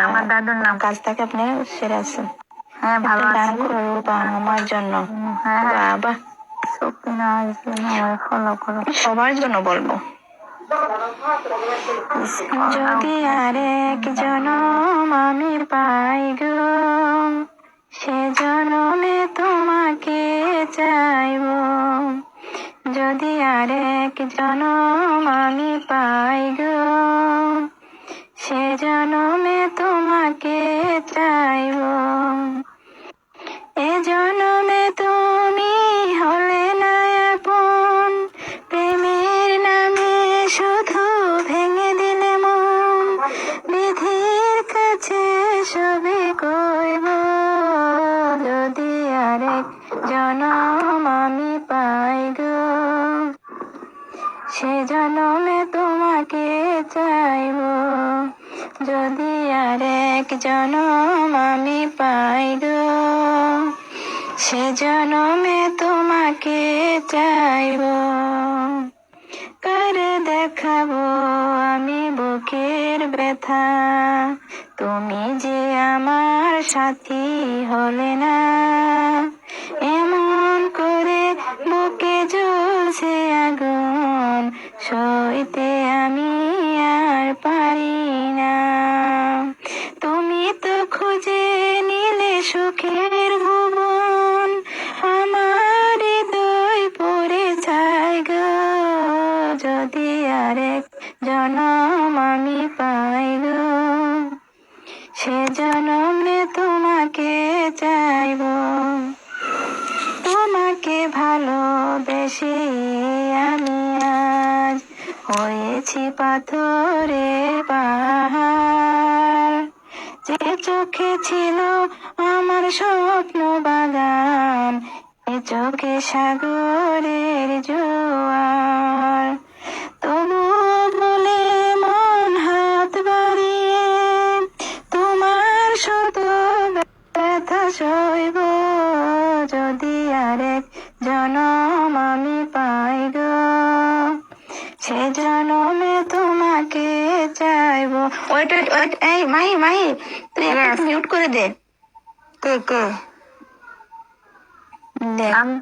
আমার দাদুর নাম কাজ থাকে আপনি সেরে আছেন হ্যাঁ ভালো আছি। আমার জন্য। হ্যাঁ। বাবা। সবার জন্য বলব। যদি আরেক জনম আমি পাই গো সে জনমে তোমাকে চাইব। যদি আরেক জনম আমি পাই গো জনম আমি পাই গো। সে জনমে তোমাকে চাইব। যদি আরেক জনম আমি পাই গো, সে জনমে তোমাকে চাইব। কারে দেখাবো আমি বুকের ব্যথা? তুমি যে আমার সাথী হলে না। সুখের ভুবন আমার হৃদয় পড়ে যায় গো। যদি আরেক জনম আমি পাই গো, সে জনমে তোমাকে চাইব। তোমাকে ভালোবেসে আমি আজ হয়েছি পাথরে পাহাড়। যে চোখে ছিল আমার স্বপ্ন বাগান এ চোখে সাগরের জোয়ার। তবু বলে মন হাত বাড়িয়ে তোমার শুধু ব্যথা সইব। যদি আরেক জনম আমি পাই গো সে জনমে তোমাকে চাইব। ওয়েট ওয়েট ওয়েট এই মাহি মাহি তুই মিউট করে দে। কে কে দে আমি